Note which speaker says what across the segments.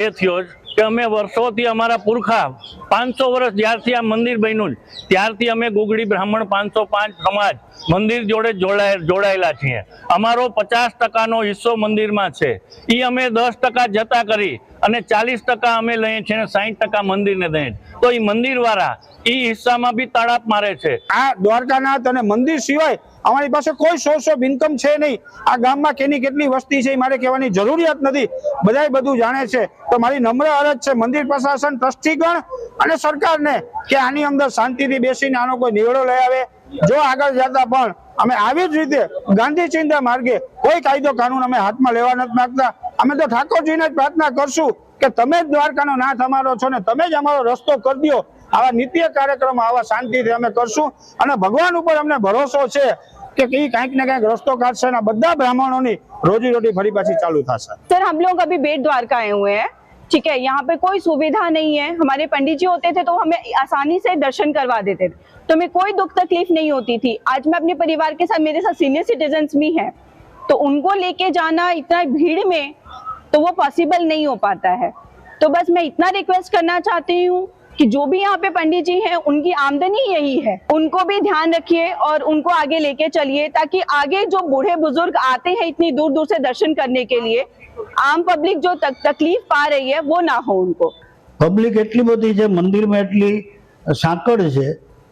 Speaker 1: એ થયો જ કે અમે વર્ષોથી અમારા પુરખા, પાંચસો વર્ષ જ્યારથી આ મંદિર બન્યું જ ત્યારથી અમે ગુગડી બ્રાહ્મણ પાંચસો પાંચ સમાજ મંદિર જોડે જોડાય, જોડાયેલા છીએ. અમારો પચાસ ટકાનો હિસ્સો મંદિરમાં છે. એ અમે દસ ટકા જતા કરી અને ચાલીસ ટકા અમે લઈએ છીએ અને સાહીઠ ટકા મંદિરને દઈએ. તો એ મંદિરવાળા એ હિસ્સામાં બી તાળાપ મારે છે.
Speaker 2: આ દ્વારકાનાથ અને મંદિર સિવાય અમારી પાસે કોઈ સોર્સ ઓફ ઇન્કમ છે નહીં. આ ગામમાં કેની કેટલી વસ્તી છે એ મારે કહેવાની જરૂરિયાત નથી. બધાય બધું જાણે છે. તો મારી નમ્ર અરજ છે મંદિર પ્રશાસન ટ્રસ્ટીગણ અને સરકારને કે આની અંદર શાંતિથી બેસીને આનો કોઈ નિવેડો લઈ આવે. જો આગળ જતા પણ અમે આવી જ રીતે ગાંધી ચિંતા માર્ગે કોઈ કાયદો કાનૂન અમે હાથમાં લેવા નથી માંગતા. અમે તો ઠાકોરજીને જ પ્રાર્થના કરશું કે તમે જ દ્વારકાનો નાથ અમારો છો ને તમે જ અમારો રસ્તો કરી દો. આવા નિત્ય કાર્યક્રમ, આવા શાંતિથી અમે કરશું. અને ભગવાન ઉપર અમને ભરોસો છે કે કઈ કંઈક ને કંઈક રસ્તો કાઢશે અને બધા બ્રાહ્મણોની રોજી રોટી ફરી પાછી ચાલુ થશે.
Speaker 3: સર, હમ લોગ અભી બેટ દ્વારકા આયે હુએ હૈ? ठीक है, यहाँ पे कोई सुविधा नहीं है। हमारे पंडित जी होते थे तो हमें आसानी से दर्शन करवा देते थे। तो हमें कोई दुख तकलीफ़ नहीं होती थी। आज मैं अपने परिवार के साथ, मेरे साथ सीनियर सिटीजन भी हैं। तो उनको लेके जाना इतना भीड़ में तो वो पॉसिबल नहीं हो पाता है। तो बस मैं इतना रिक्वेस्ट करना चाहती हूँ कि जो भी यहाँ पे पंडित जी हैं उनकी आमदनी यही है उनको भी ध्यान रखिए और उनको आगे लेके चलिए ताकि आगे जो बूढ़े बुजुर्ग आते हैं इतनी दूर दूर से दर्शन करने के लिए आम पब्लिक जो तक, तकलीफ पा रही है वो ना हो उनको
Speaker 4: પબ્લિક એટલી બધી છે મંદિરમાં એટલી સાંકળ છે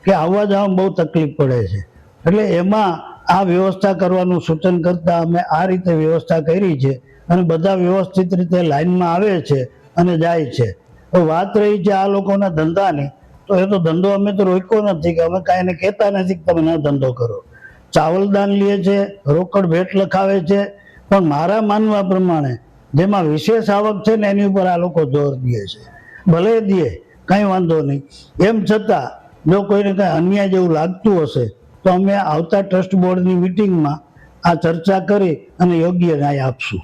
Speaker 4: કે આવવા જવામાં બહુ તકલીફ પડે છે એટલે એમાં આ વ્યવસ્થા કરવાનું સૂચન કરતા અમે આ રીતે વ્યવસ્થા કરી છે અને બધા વ્યવસ્થિત રીતે લાઈનમાં આવે છે અને જાય છે તો વાત રહી છે આ લોકોના ધંધાની, તો એ તો ધંધો અમે તો રોક્યો નથી કે અમે કાંઈ એને કહેતા નથી કે તમે ના ધંધો કરો. ચાવલ દાન લે છે, રોકડ ભેટ લખાવે છે, પણ મારા માનવા પ્રમાણે જેમાં વિશેષ આવક છે ને એની ઉપર આ લોકો જોર દે છે. ભલે દે, કંઈ વાંધો નહીં. એમ છતાં, જો કોઈને કાંઈ અન્યાય જેવું લાગતું હશે, તો અમે આવતા ટ્રસ્ટ બોર્ડની મિટિંગમાં આ ચર્ચા કરી અને યોગ્ય ન્યાય આપશું.